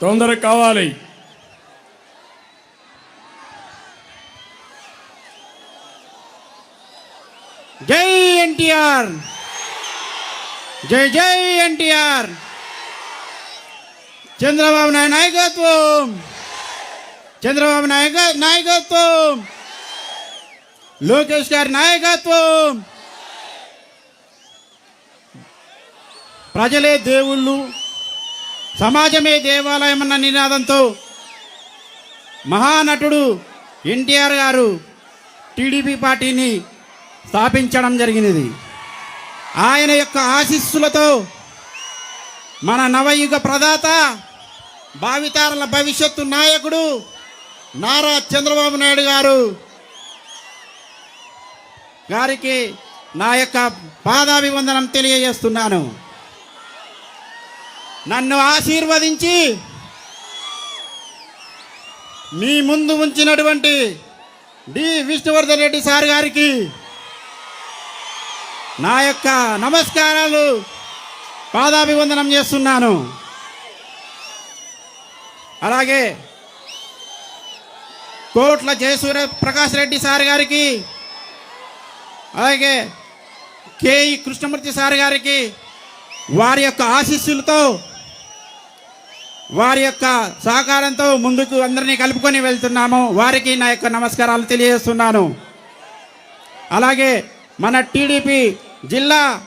తొందర కావాలి జై ఎన్టీఆర్ జై జై ఎన్టీఆర్ చంద్రబాబు నాయుడు నాయకత్వం చంద్రబాబు నాయక నాయకత్వం లోకేష్ గారి నాయకత్వం ప్రజలే దేవుళ్ళు సమాజమే దేవాలయం అన్న నినాదంతో మహానటుడు ఎన్టీఆర్ గారు టీడీపీ పార్టీని స్థాపించడం జరిగినది. ఆయన యొక్క ఆశీస్సులతో మన నవయుగ ప్రదాత భావితారల భవిష్యత్తు నాయకుడు నారా చంద్రబాబు నాయుడు గారు గారికి నా యొక్క పాదాభివందనం తెలియజేస్తున్నాను. నన్ను ఆశీర్వదించి మీ ముందు ఉంచినటువంటి డి విష్ణువర్ధన్ రెడ్డి సార్ గారికి నా యొక్క నమస్కారాలు పాదాభివందనం చేస్తున్నాను. అలాగే కోట్ల జయసూర్య ప్రకాష్ రెడ్డి సార్ గారికి అలాగే కేఈ కృష్ణమూర్తి సార్ గారికి వారి యొక్క ఆశీస్సులతో వారి యొక్క సహకారంతో ముందుకు అందరినీ కలుపుకొని వెళ్తున్నాము. వారికి నా యొక్క నమస్కారాలు తెలియజేస్తున్నాను. అలాగే మన టీడీపీ జిల్లా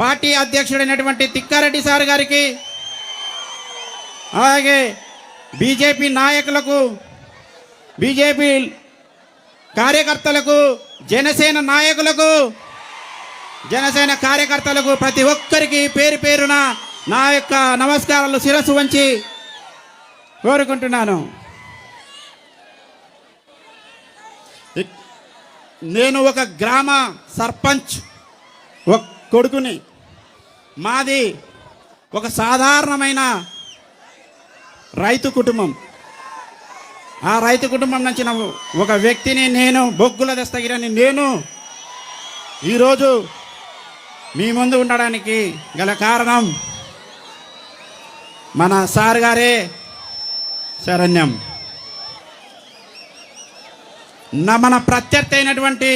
పార్టీ అధ్యక్షుడైనటువంటి తిక్కారెడ్డి సార్ గారికి అలాగే బీజేపీ నాయకులకు బీజేపీ కార్యకర్తలకు జనసేన నాయకులకు జనసేన కార్యకర్తలకు ప్రతి ఒక్కరికి పేరు పేరున నా యొక్క నమస్కారాలు శిరస్సు వంచి కోరుకుంటున్నాను. నేను ఒక గ్రామ సర్పంచ్ ఒక కొడుకుని. మాది ఒక సాధారణమైన రైతు కుటుంబం. ఆ రైతు కుటుంబం నుంచి ఒక వ్యక్తిని నేను బొగ్గుల దస్తగిరని నేను ఈరోజు మీ ముందు ఉండడానికి గల కారణం మన సార్ గారే శరణ్యం. నా మన ప్రత్యర్థి అయినటువంటి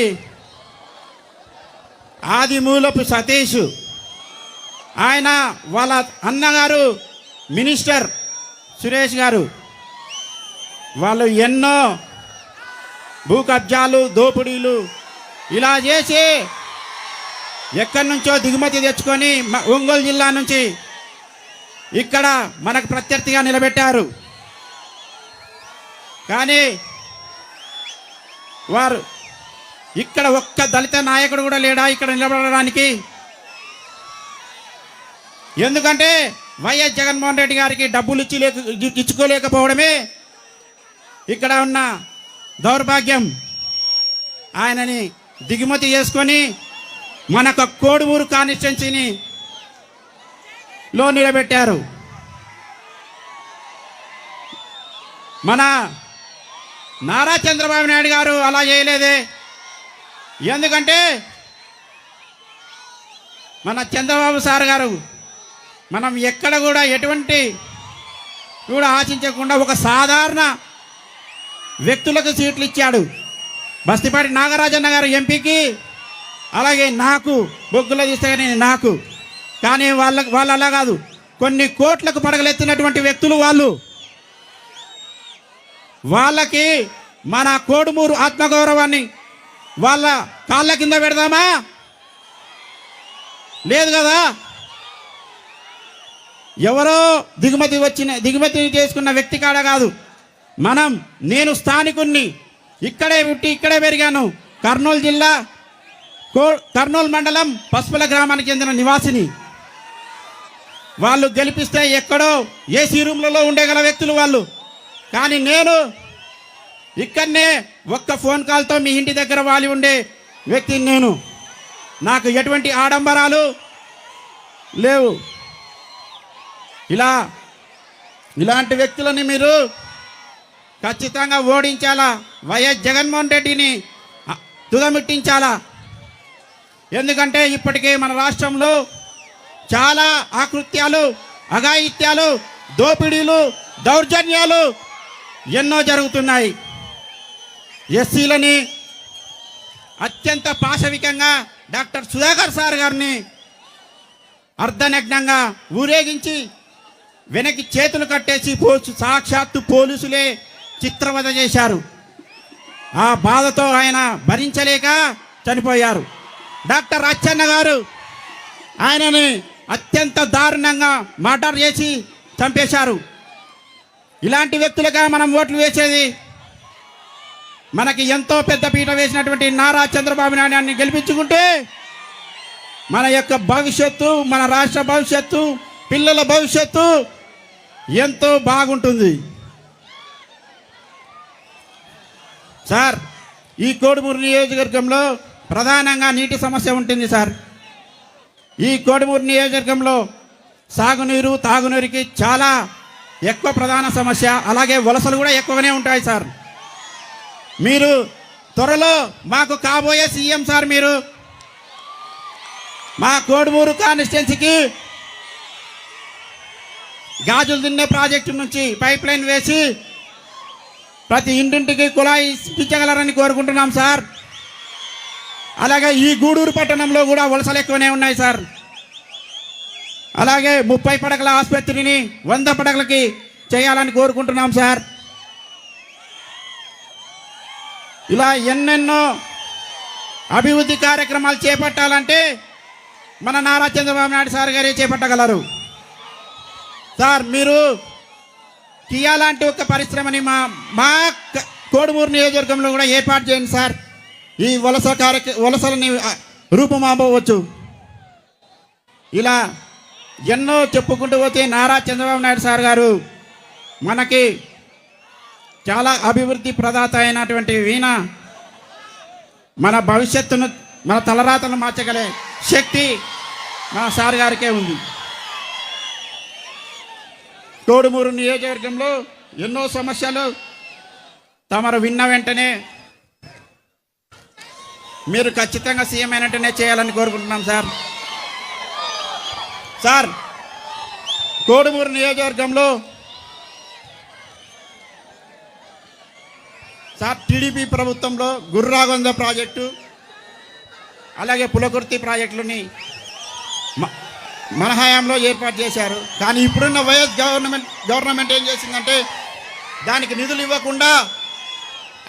ఆదిమూలపు సతీష్ ఆయన వాళ్ళ అన్నగారు మినిస్టర్ సురేష్ గారు వాళ్ళు ఎన్నో భూ కబ్జాలు దోపిడీలు ఇలా చేసి ఎక్కడి నుంచో దిగుమతి తెచ్చుకొని ఒంగోలు జిల్లా నుంచి ఇక్కడ మనకు ప్రత్యర్థిగా నిలబెట్టారు. కానీ వారు ఇక్కడ ఒక్క దళిత నాయకుడు కూడా లేడా ఇక్కడ నిలబడడానికి? ఎందుకంటే వైఎస్ జగన్మోహన్ రెడ్డి గారికి డబ్బులు ఇచ్చి లేక ఇచ్చుకోలేకపోవడమే ఇక్కడ ఉన్న దౌర్భాగ్యం. ఆయనని దిగుమతి చేసుకొని మనకు కోడుమూరు కాన్స్టిట్యున్సీని లో నిలబెట్టారు. మన నారా చంద్రబాబు నాయుడు గారు అలా చేయలేదే. ఎందుకంటే మన చంద్రబాబు సార్ గారు మనం ఎక్కడ కూడా ఎటువంటి కూడా ఆశించకుండా ఒక సాధారణ వ్యక్తులకు సీట్లు ఇచ్చాడు. బస్తిపాటి నాగరాజన్న గారు ఎంపీకి అలాగే నాకు బొగ్గులో తీస్తే నాకు. కానీ వాళ్ళ వాళ్ళు అలా కాదు. కొన్ని కోట్లకు పడగలెత్తినటువంటి వ్యక్తులు వాళ్ళు. వాళ్ళకి మన కోడుమూరు ఆత్మగౌరవాన్ని వాళ్ళ కాళ్ళ కింద పెడదామా? లేదు కదా? ఎవరో దిగుమతి వచ్చిన దిగుమతి చేసుకున్న వ్యక్తి కాడ కాదు. మనం నేను స్థానికుణ్ణి. ఇక్కడే పుట్టి ఇక్కడే పెరిగాను. కర్నూలు జిల్లా కో కర్నూలు మండలం పసుపుల గ్రామానికి చెందిన నివాసిని. వాళ్ళు గెలిపిస్తే ఎక్కడో ఏసీ రూమ్లలో ఉండగల వ్యక్తులు వాళ్ళు. కానీ నేను ఇక్కడనే ఒక్క ఫోన్ కాల్తో మీ ఇంటి దగ్గర వాలి ఉండే వ్యక్తిని నేను. నాకు ఎటువంటి ఆడంబరాలు లేవు. ఇలా ఇలాంటి వ్యక్తులని మీరు ఖచ్చితంగా ఓడించాలా? వైఎస్ జగన్మోహన్ రెడ్డిని తుదమిట్టించాలా? ఎందుకంటే ఇప్పటికే మన రాష్ట్రంలో చాలా ఆకృత్యాలు అఘాయిత్యాలు దోపిడీలు దౌర్జన్యాలు ఎన్నో జరుగుతున్నాయి. ఎస్సీలని అత్యంత పాశవికంగా డాక్టర్ సుధాకర్ సార్ గారిని అర్ధనగ్నంగా ఊరేగించి వెనక్కి చేతులు కట్టేసి పోచు సాక్షాత్తు పోలీసులే చిత్రవద చేశారు. ఆ బాధతో ఆయన భరించలేక చనిపోయారు. డాక్టర్ అచ్చన్న గారు ఆయనని అత్యంత దారుణంగా మర్డర్ చేసి చంపేశారు. ఇలాంటి వ్యక్తులుగా మనం ఓట్లు వేసేది మనకి ఎంతో పెద్ద పీట వేసినటువంటి నారా చంద్రబాబు నాయుడు గెలిపించుకుంటే మన యొక్క భవిష్యత్తు మన రాష్ట్ర భవిష్యత్తు పిల్లల భవిష్యత్తు ఎంతో బాగుంటుంది. సార్ ఈ కోడుమూరు నియోజకవర్గంలో ప్రధానంగా నీటి సమస్య ఉంటుంది సార్. ఈ కోడుమూరు నియోజకవర్గంలో సాగునీరు తాగునీరుకి చాలా ఎక్కువ ప్రధాన సమస్య అలాగే వలసలు కూడా ఎక్కువనే ఉంటాయి సార్. మీరు త్వరలో మాకు కాబోయే సీఎం సార్ మీరు. మా కోడుమూరు కాన్స్టిట్యున్సీకి గాజులు తిన్నే ప్రాజెక్టు నుంచి పైప్ లైన్ వేసి ప్రతి ఇంటింటికి కుళాయి ఇప్పించగలరని కోరుకుంటున్నాం సార్. అలాగే ఈ గూడూరు పట్టణంలో కూడా వలసలు ఎక్కువనే ఉన్నాయి సార్. అలాగే ముప్పై పడకల ఆసుపత్రిని వంద పడకలకి చేయాలని కోరుకుంటున్నాం సార్. ఇలా ఎన్నెన్నో అభివృద్ధి కార్యక్రమాలు చేపట్టాలంటే మన నారా చంద్రబాబు నాయుడు సార్ గారే చేపట్టగలరు. సార్ మీరు కియా లాంటి ఒక పరిశ్రమని మా మా కోడుమూరు నియోజకవర్గంలో కూడా ఏర్పాటు చేయండి సార్. ఈ వలస కార్యక్ర వలసలని రూపుమాపవచ్చు. ఇలా ఎన్నో చెప్పుకుంటూ పోతే నారా చంద్రబాబు నాయుడు సార్ గారు మనకి చాలా అభివృద్ధి ప్రదాత అయినటువంటి వీణ మన భవిష్యత్తును మన తలరాతను మార్చగలే శక్తి మా సార్ గారికే ఉంది. తోడుమూరు నియోజకవర్గంలో ఎన్నో సమస్యలు తమరు విన్న వెంటనే మీరు ఖచ్చితంగా సీఎం అయినట్టునే చేయాలని కోరుకుంటున్నాం సార్. సార్ కోడుమూరు నియోజకవర్గంలో సార్ టీడీపీ ప్రభుత్వంలో గుర్రాగొంద ప్రాజెక్టు అలాగే పులకుర్తి ప్రాజెక్టులని మ- మన హయాంలో ఏర్పాటు చేశారు. కానీ ఇప్పుడున్న వైఎస్ గవర్నమెంట్ గవర్నమెంట్ ఏం చేసిందంటే దానికి నిధులు ఇవ్వకుండా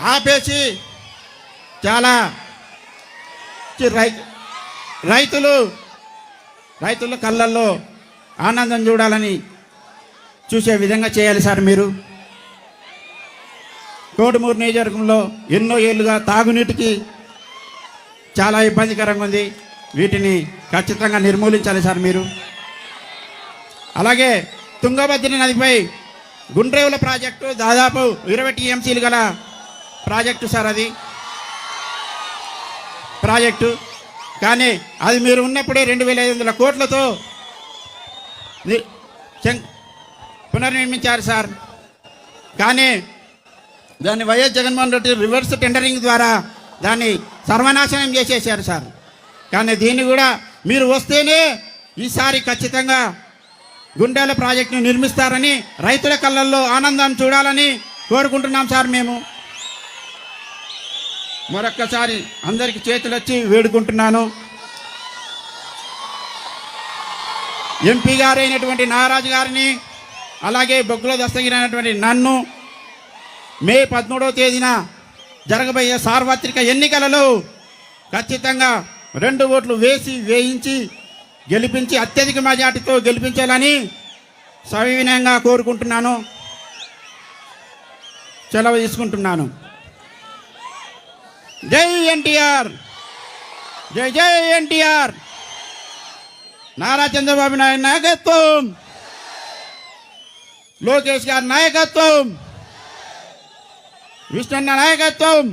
ఆపేసి చాలా రై రైతులు రైతుల కళ్ళల్లో ఆనందం చూడాలని చూసే విధంగా చేయాలి సార్ మీరు. కోటమూరు నియోజకవర్గంలో ఎన్నో ఏళ్ళుగా తాగునీటికి చాలా ఇబ్బందికరంగా ఉంది. వీటిని ఖచ్చితంగా నిర్మూలించాలి సార్ మీరు. అలాగే తుంగభద్రి నదిపై గుండ్రేవుల ప్రాజెక్టు దాదాపు ఇరవై టీఎంసీలు గల ప్రాజెక్టు సార్ అది. ప్రాజెక్టు కానీ అది మీరు ఉన్నప్పుడే రెండు వేల ఐదు వందల కోట్లతో పునర్నిర్మించారు సార్. కానీ దాన్ని YS Jaganmohan Reddy reverse tendering ద్వారా దాన్ని సర్వనాశనం చేసేసారు సార్. కానీ దీన్ని కూడా మీరు వస్తేనే ఈసారి ఖచ్చితంగా గుండెల ప్రాజెక్టును నిర్మిస్తారని రైతుల కళ్ళల్లో ఆనందం చూడాలని కోరుకుంటున్నాం సార్ మేము. మరొక్కసారి అందరికి చేతులొచ్చి వేడుకుంటున్నాను. ఎంపీ గారైనటువంటి నాగరాజు గారిని అలాగే బొగ్గుల దస్తగిరి అయినటువంటి నన్ను మే పదమూడవ తేదీన జరగబోయే సార్వత్రిక ఎన్నికలలో ఖచ్చితంగా రెండు ఓట్లు వేసి వేయించి గెలిపించి అత్యధిక మెజార్టీతో గెలిపించాలని సవినయంగా కోరుకుంటున్నాను. సెలవు తీసుకుంటున్నాను. జై ఎన్టీఆర్ జై జై ఎన్టీఆర్ నారా చంద్రబాబు నాయుడు నాయకత్వం లోకేష్ గారి నాయకత్వం విష్ణన్న నాయకత్వం